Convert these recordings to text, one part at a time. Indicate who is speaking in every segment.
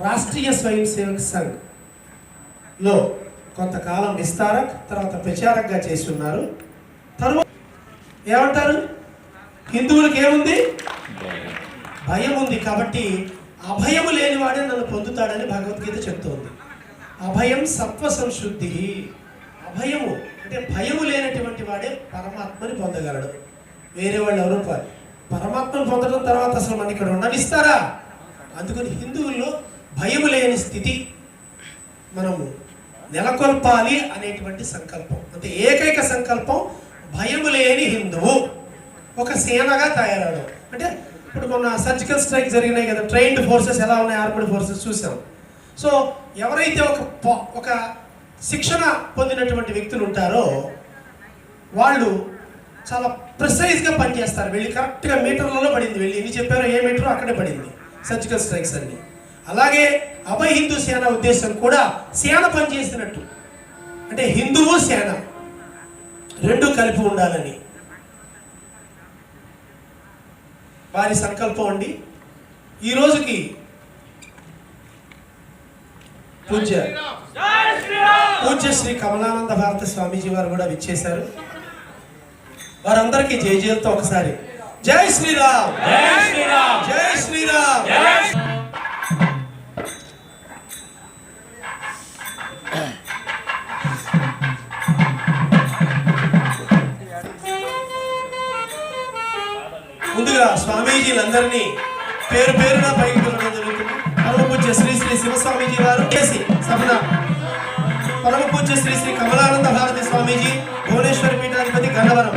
Speaker 1: రాష్ట్రీయ స్వయం సేవక్ సంఘ్లో కొంతకాలం విస్తారక్ తర్వాత ప్రచారక్గా చేసి ఉన్నారు తరువాత ఏమంటారు? హిందువులకు ఏముంది? భయం ఉంది కాబట్టి అభయము లేనివాడే నన్ను పొందుతాడని భగవద్గీత చెప్తోంది. అభయం సత్వ సంశుద్ధి అభయము అంటే భయము లేనటువంటి వాడే పరమాత్మని పొందగలడు. వేరే వాళ్ళు ఎవరు పరమాత్మను పొందడం తర్వాత అసలు మన ఇక్కడ ఉండనిస్తారా? అందుకని హిందువుల్లో భయము లేని స్థితి మనము నెలకొల్పాలి అనేటువంటి సంకల్పం. అంటే ఏకైక సంకల్పం భయము లేని హిందువు. ఒక సేనగా తయారవడం. అంటే ఇప్పుడు మొన్న సర్జికల్ స్ట్రైక్ జరిగినాయి కదా ట్రైన్డ్ ఫోర్సెస్ ఎలా ఉన్నాయి? ఆర్మడ్ ఫోర్సెస్ చూసాం. సో ఎవరైతే ఒక ఒక శిక్షణ పొందినటువంటి వ్యక్తులు ఉంటారో వాళ్ళు చాలా ప్రిసైజ్గా పనిచేస్తారు. వెళ్ళి కరెక్ట్గా మీటర్లలో పడింది. వెళ్ళి ఎన్ని చెప్పారో ఏ మీటరో అక్కడే పడింది. సర్జికల్ స్ట్రైక్స్ అన్ని. అలాగే అభయ హిందూ సేన ఉద్దేశం కూడా సేన పనిచేసినట్టు అంటే హిందువు సేన రెండు కలిపి ఉండాలని. వారి సంకల్పం అండి. ఈ రోజుకి పూజ్య శ్రీ కమలానంద భారత స్వామీజీ వారు కూడా విచ్చేశారు. వారందరికీ జై జయలతో ఒకసారి. జై శ్రీరామ్!
Speaker 2: జై శ్రీరామ్!
Speaker 1: జై శ్రీరామ్! స్వామీజీలందరినీ పేరు పేరున పైకి పిలవడం జరుగుతుంది. పరమ పూజ్య శ్రీ శ్రీ శివస్వామీజీ వారు చేసి సభన. పరమ పూజ్య శ్రీ శ్రీ కమలానంద భారతి స్వామీజీ భువనేశ్వరి పీఠాధిపతి గన్నవరం.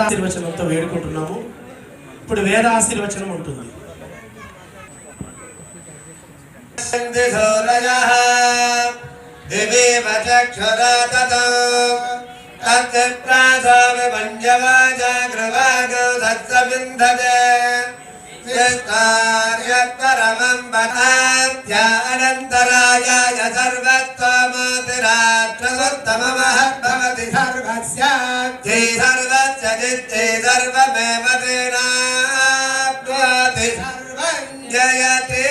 Speaker 1: ఆశీర్వచనంతో వేడుకుంటున్నాము. ఇప్పుడు వేద ఆశీర్వచనం ఉంటుంది.
Speaker 3: తద్ప్రాజాగ్రవాగ సత్సవింధే चक्षुरा ततो तत्प्रासाविभञ्जवाजागृवागो दत्सविन्धते विस्तार्यत्परमम् वदात्या अनन्तरायाय सर्वत्वमतिराष्ट्रसुत्तममहद्भवति सर्वस्याब्धि सर्वस्य चित्ते सर्वमेव तेनाप्नोति सर्वं जयते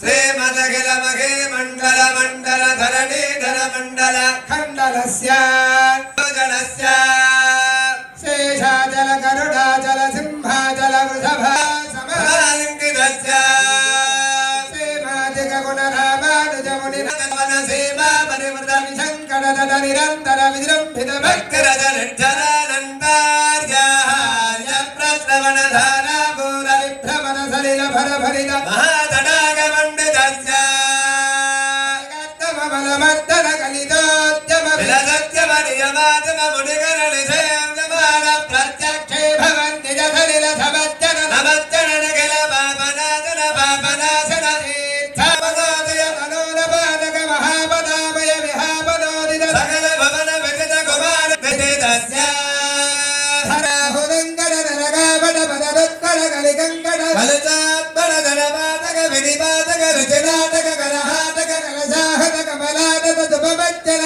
Speaker 3: श्रीमदखिलमखे मण्डल मण्डल धरणि धर मण्डल खण्डलस्य गणस्य शेषाचल నిరంతర నిరంతర విజృంభిత భక్తి రజ నిర్జనానందార్య ప్రశ్రవణ ధారా పూర మునిగా కర్ణాటక రచనాటక కలహాటక కలసాహక కమలాటక జపమజ్జన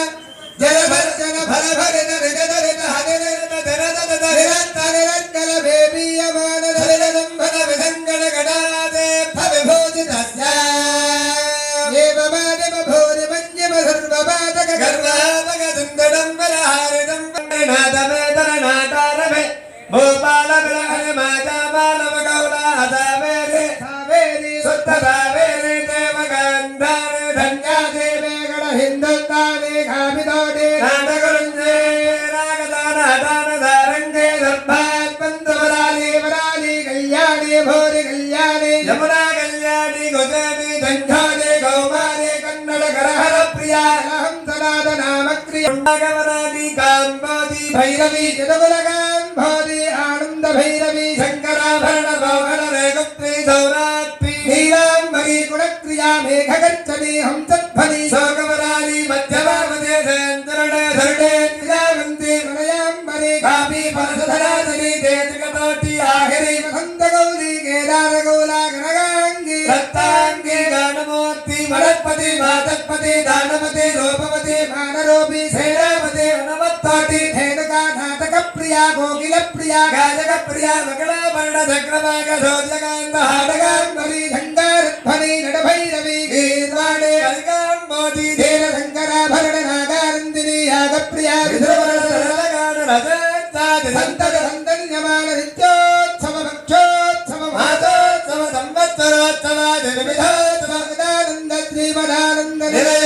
Speaker 3: జలభర్జన ఫలభరిత రిజదరిత హరిరిత జనదత ధరిరంత నిరంకల వేమీయమాన ధరిరంభన విధంగణ గణాదేర్థ విభూషితస్య ఏమమానమ భూరి మన్యమ సర్వపాతక కర్ణాటక సుందరం బలహారితం నాదమేతర నాటారమే భోపాల విలహరి మాతా బాలవ గౌడా హతావేరి సుత్తదా खामिदाटे नाटकरुञ्जे नागदानहदानधारङ्गे दर्भात् पन्तवराले वराले कल्याणे भोरे कल्याणे
Speaker 4: यमुना कल्याणे गोदाने गङ्घाने कौमारे कन्नड करहर प्रिया हंसनाद नामक्रियागवनादि काम्बादि भैरवी जगवलगाम्भादि आनन्द भैरवी शङ्कराभरण भवन रेगुप्त्रे सौरात्रि नीलाम्बरी गुणक्रिया मेघगर्चने हंसध्वनि शोक पार्वती आखिरी मुकुंद गौरी केदार गौरा गणगांगी दत्तांगी गणमूर्ति मरपति भादपति दानपति रूपपति मानरूपी, सेनापति वनमत्ति धेनुका नाटक प्रिया गोगिल प्रिया गायक प्रिया मकल वर्ण चक्रवाग सौजगंध हाटगान मणि धंगार ध्वनि नटभैरवि गीर्वाणे अलगान मोदि धीर शंकर भरण नागारंदिनी याग प्रिया विधुर सरल गान रज संत संतन यमान సంవత్సరోత్సవ నిర్విధోత్సవ విదానంద శ్రీమదానంద నిలయ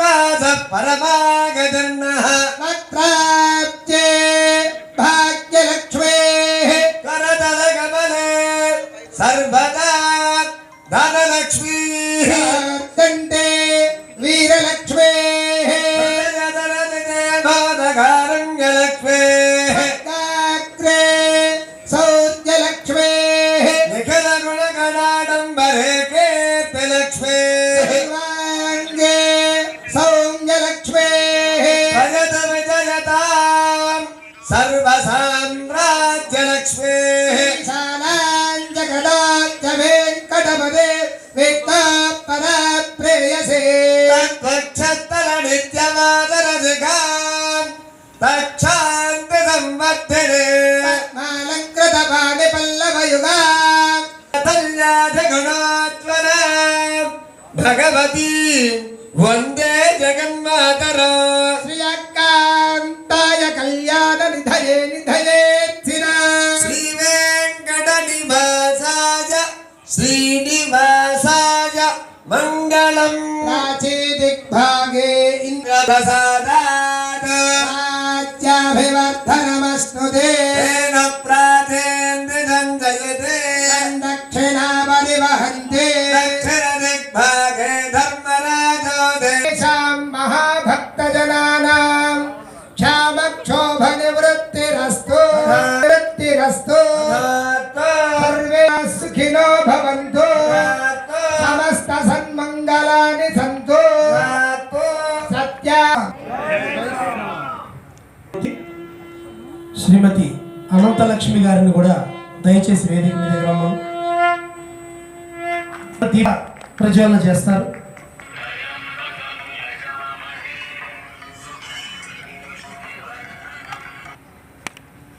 Speaker 3: देवासः परमागजन्नः
Speaker 4: तत्राप्ते भाग्यलक्ष्मेः।
Speaker 3: करतलगमने सर्वदा धनलक्ष्मीः।
Speaker 4: दण्डे वीरलक्ष्मेः। बाधकारङ्गलक्ष्मेः। काग्रे
Speaker 3: सौद्यलक्ष्मेः निखिलगुणगणाडम्बरे తక్షాంతి సంవర్ధినే
Speaker 4: మాలంకృత పాణి పల్లవయుగా.
Speaker 3: కళ్యాణ భగవతి వందే జగన్మాతర.
Speaker 4: శ్రియకాంతాయ కళ్యాణ నిధయే నిధయేత్సిన
Speaker 3: శ్రీ వెంకట నివాసాయ శ్రీనివాసాయ మంగళం
Speaker 1: అనంతలక్ష్మి గారిని కూడా దయచేసి వేదిక మీద రమ్మను దీప ప్రజ్వలన చేస్తారు.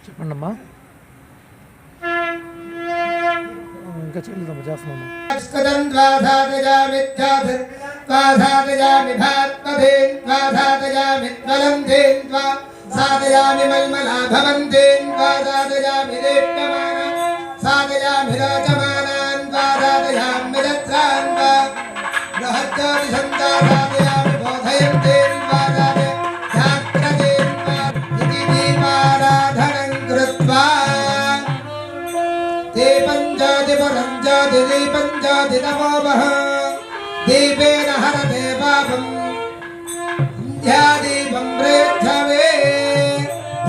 Speaker 5: చెప్పండి అమ్మా ఇంకా చెల్లిదమ్మా చేస్తున్నామ్మా
Speaker 4: సంస్కృతం साधयामि मल्मला भवन्तीन् वा साधयामि दीप्यमानान् साधयामि राजमानान् वा रत्रान् वा। बृहज्योतिषन्ता साधयामि बोधयन्तीन् वा साधयात्रादीन् वा इति दीपाराधनं कृत्वा। दीपञ्चादिपुरं ज्योतिदीपञ्चादि नमोमः दीपेन हरते पापम्, ध्यादीपं प्रेच्छवे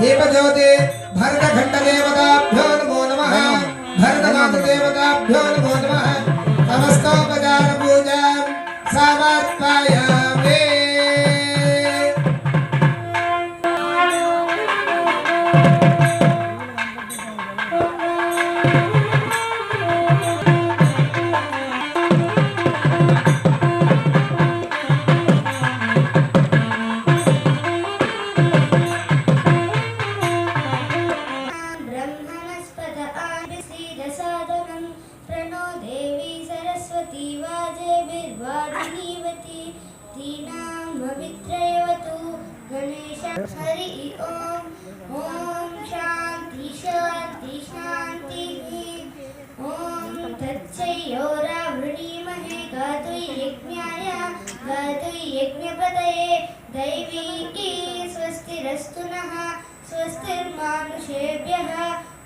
Speaker 4: भीमज्योति भरतखण्डदेवताभ्यो नमो भरतनाथ भरतनाथदेवताभ्यो नमो नमः। समस्तोपचारपूजां समात्मायाम् सिद्धसाधनं प्रणो देवी सरस्वती वाजे बिरवाणीवती धीनां
Speaker 6: भवित्रयवतु गणेश। हरि ओम ॐ ॐ शान्ति शान्ति शान्तिः। ॐ तच्चयोरावृणीमहे गातु यज्ञाय, गातु यज्ञपदये दैवीकी स्वस्तिरस्तु नः, स्वस्तिर्मानुषेभ्यः।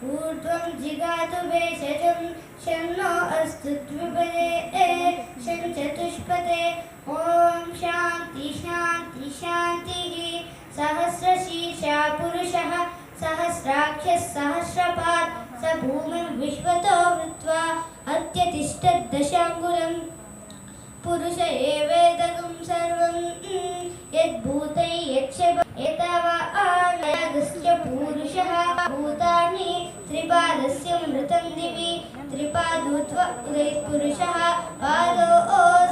Speaker 6: ऊर्ध्वं जिगातु भेषजं शन्नो अस्तु द्विपदे शं चतुष्पदे ॐ शान्ति शान्ति, शान्तिः। सहस्रशीर्षा पुरुषः, सहस्राक्षः, सहस्रपात्। स भूमिं विश्वतो वृत्वा अत्यतिष्ठद्दशाङ्गुलम्। पुरुष एवेदकं सर्वं यद्भूतै यच्छ एतावानगश्च पुरुषः। भूतानि त्रिपादस्य मृतं दिवि, त्रिपादूत्व उदयपुरुषः पादो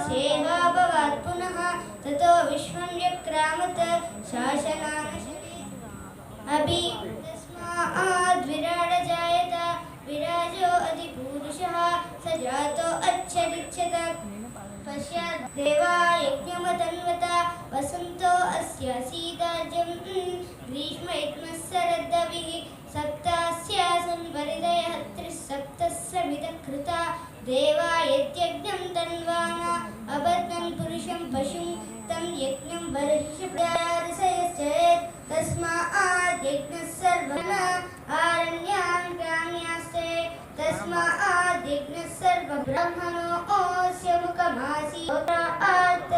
Speaker 6: सेवा भवात् पुनः, ततो विश्वं व्यक्रामत शासनानशने वसन्तो अस्य शीताजं ग्रीष्म इग्नस्सरद्दविः सप्तास्य संवरिदयः देवा यद्यज्ञं अबद्धं पुरुषं पशुं, तं यज्ञं तस्मात् यज्ञः ग्राम्यास्ते। तस्मात् यज्ञः सर्वब्रह्मणोऽस्य मुखमासीत्।